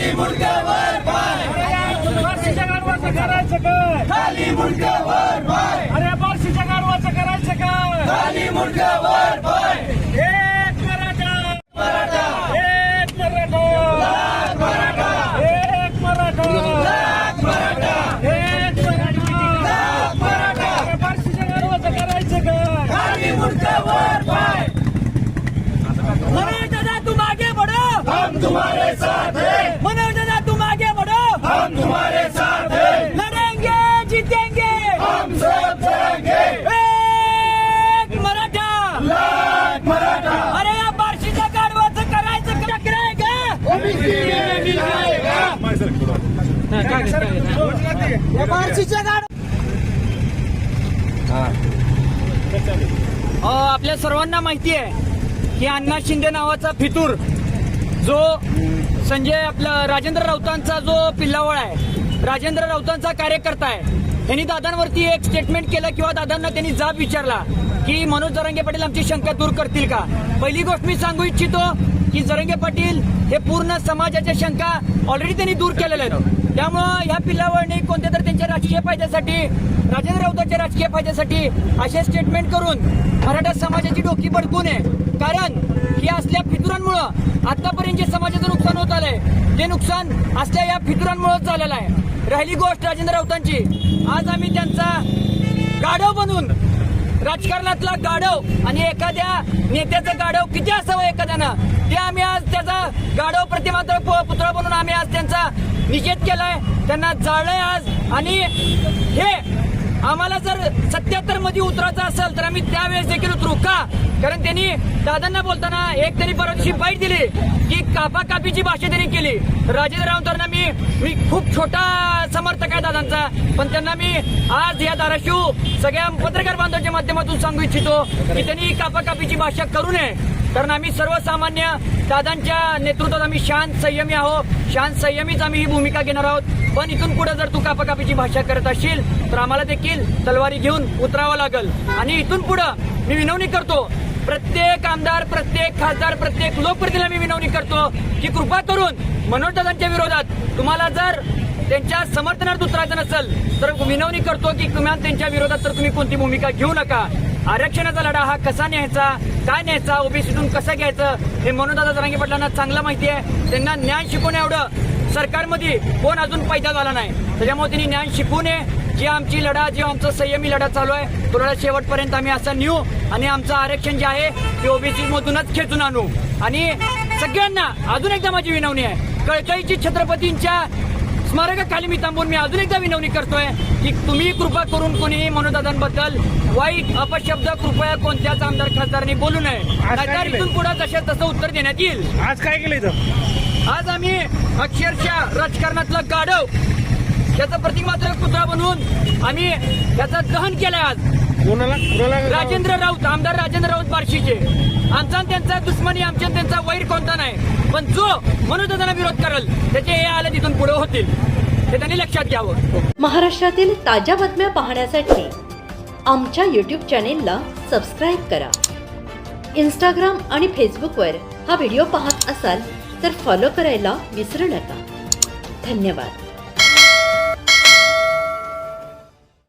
खाली मुंडकावर पाय. बार्शीच्या गाडवाचं करायचं काय? खाली मुंडकावर पाय. अरे बार्शीच्या गाडवाचं करायचं काय? खाली मुंडकावर आपल्या सर्वांना माहिती आहे की अण्णा शिंदे नावाचा फितूर जो संजय आपला राजेंद्र राऊतांचा जो पिल्लावळ आहे राजेंद्र राऊतांचा कार्यकर्ता आहे त्यांनी दादांवरती एक स्टेटमेंट केलं किंवा दादांना त्यांनी जाब विचारला की मनोज जरांगे पाटील आमची शंका दूर करतील का? पहिली गोष्ट मी सांगू इच्छितो की जरंगे पाटील हे पूर्ण समाजाच्या शंका ऑलरेडी त्यांनी दूर केलेल्या आहेत. त्यामुळं या पिल्लावळने कोणत्या तर त्यांच्या राजकीय फायद्यासाठी राजेंद्र राऊतांच्या राजकीय फायद्यासाठी असे स्टेटमेंट करून मराठा समाजाची डोकी भडकू नये. कारण ही असल्या फितुरांमुळं आतापर्यंत जे समाजाचं नुकसान होत आलंय ते नुकसान असल्या या फितुरांमुळे झालेलं आहे. राहिली गोष्ट राजेंद्र राऊतांची. आज आम्ही त्यांचा गाढव बनून राजकारणातला गाढव आणि एखाद्या नेत्याचं गाढव किती असावं एखाद्यानं? ते आम्ही आज त्याचा गाढव प्रतिमात्र पु- पुतळा बनून आम्ही आज त्यांचा निषेध केलाय. त्यांना जाळलंय आज. आणि हे आम्हाला जर सत्याहत्तरमध्ये उतरायचं असेल तर आम्ही त्यावेळेस देखील उतरू. का? कारण त्यांनी दादांना बोलताना एक त्यांनी परवा दिवशी बाईट दिली की कापा कापीची भाषा त्यांनी केली. राजेंद्र राऊतांना मी मी खूप छोटा समर्थक आहे दादांचा पण त्यांना मी आज या धाराशिव सगळ्या पत्रकार बांधवाच्या माध्यमातून सांगू इच्छितो की त्यांनी कापा कापीची भाषा करू नये. कारण आम्ही सर्वसामान्य दादांच्या नेतृत्वात आम्ही शांत संयमी आहोत. शांत संयमीच आम्ही ही भूमिका घेणार आहोत. पण इथून पुढे जर तू कापाकापीची भाषा करत असशील तर आम्हाला देखील तलवारी घेऊन उतरावं लागल. आणि इथून पुढं मी विनवणी करतो प्रत्येक आमदार प्रत्येक खासदार प्रत्येक लोकप्रतिनिधीला मी विनवणी करतो की कृपा करून मनोज दादांच्या विरोधात तुम्हाला जर त्यांच्या समर्थनार्थ उतरायचं नसेल तर विनवणी करतो की किमान त्यांच्या विरोधात तर तुम्ही कोणती भूमिका घेऊ नका. आरक्षणाचा लढा हा कसा न्यायचा काय न्यायचा ओबीसीतून कसं घ्यायचं हे मनोदादा जरांगे पटलांना चांगलं माहिती आहे. त्यांना ज्ञान शिकवणे एवढं सरकारमध्ये कोण अजून पैदा झाला नाही. त्याच्यामुळे त्यांनी ज्ञान शिकू नये. जी आमची लढा जी आमचा संयमी लढा चालू आहे तो लढा शेवटपर्यंत आम्ही असा नेऊ आणि आमचं आरक्षण जे आहे ते ओबीसी मधूनच खेचून आणू. आणि सगळ्यांना अजून एकदा माझी विनवणी आहे कळकळीची छत्रपतींच्या स्मारकाखाली मी थांबून मी अजून एकदा विनवणी करतोय की तुम्ही कृपा करून कोणीही मनोदादांबद्दल वाईट अपशब्द कृपया कोणत्याच आमदार खासदारांनी बोलू नये. नाहीतर इथून पुढे जशा तसं उत्तर देण्यात येईल. आज काय केलं इथं? आज आम्ही अक्षरशः राजकारणातलं गाढव त्याचं प्रतिमात्र पुतळा बनवून आम्ही त्याचं दहन केलंय आज. कोणाला कोणाला राजेंद्र राऊत आमदार राजेंद्र राऊत बार्शीचे. आमचा त्यांचा दुश्मनी आमच्या त्यांचा वैर कोणता नाही. पण जो मनोदादांना विरोध करेल त्याचे हे आले तिथून पुढे होतील. हे त्यांनी लक्षात घ्यावं. महाराष्ट्रातील ताज्या बातम्या पाहण्यासाठी आमच्या यूट्यूब चॅनेलला सबस्क्राईब करा. इंस्टाग्राम आणि फेसबुकवर हा व्हिडिओ पाहत असाल तर फॉलो करायला विसरू नका. धन्यवाद.